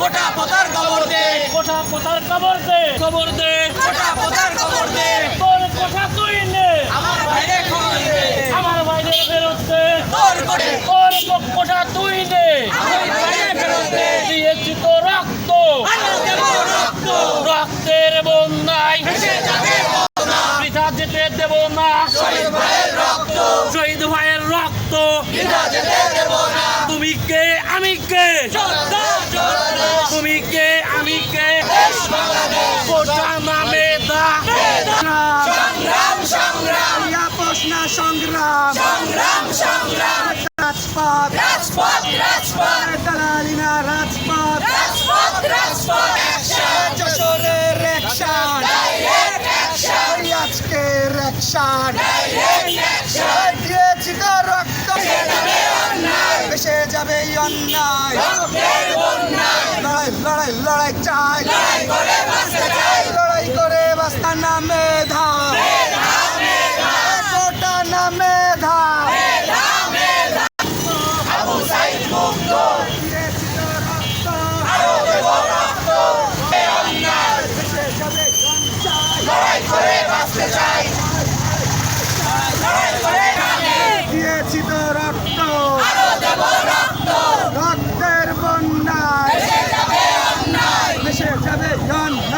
কোটা পতার খবর দে। কোঠা কোথার খবর দে। খবর দে। কোটা পতার খবর দে। তোর কোঠা তুই নে। আমার বাইরে খবর দে আমার বাইরে ফেরত দে। তোর করে। তোর কোঠা তুই নে। আমার বাইরে ফেরত দে। দিয়েছি তো রক্ত। দেব রক্ত। রক্তের বন্যায়। ভেসে যাবে বৃথা যেতে দেব না। শহীদ ভাইয়ের রক্ত। শহীদ ভাইয়ের রক্ত। যেতে দেব না। তুমি কে? আমি কে? যোদ্ধা কে আমি কে দেশ বাংলাদেশ কোটা নামে সংগ্রাম সংগ্রাম প্রশ্ন সংগ্রাম সংগ্রাম সংগ্রাম রাজপথ রাজপথ রাজপথ দালালিনা রাজপথ রাজপথ রাজপথ যশোরের অ্যাকশন আজকের অ্যাকশন দিয়েছি তো রক্ত বন্যায়। লড়াই লড়াই লড়াই চাই। লড়াই করে বাস্তা নামে নামে One.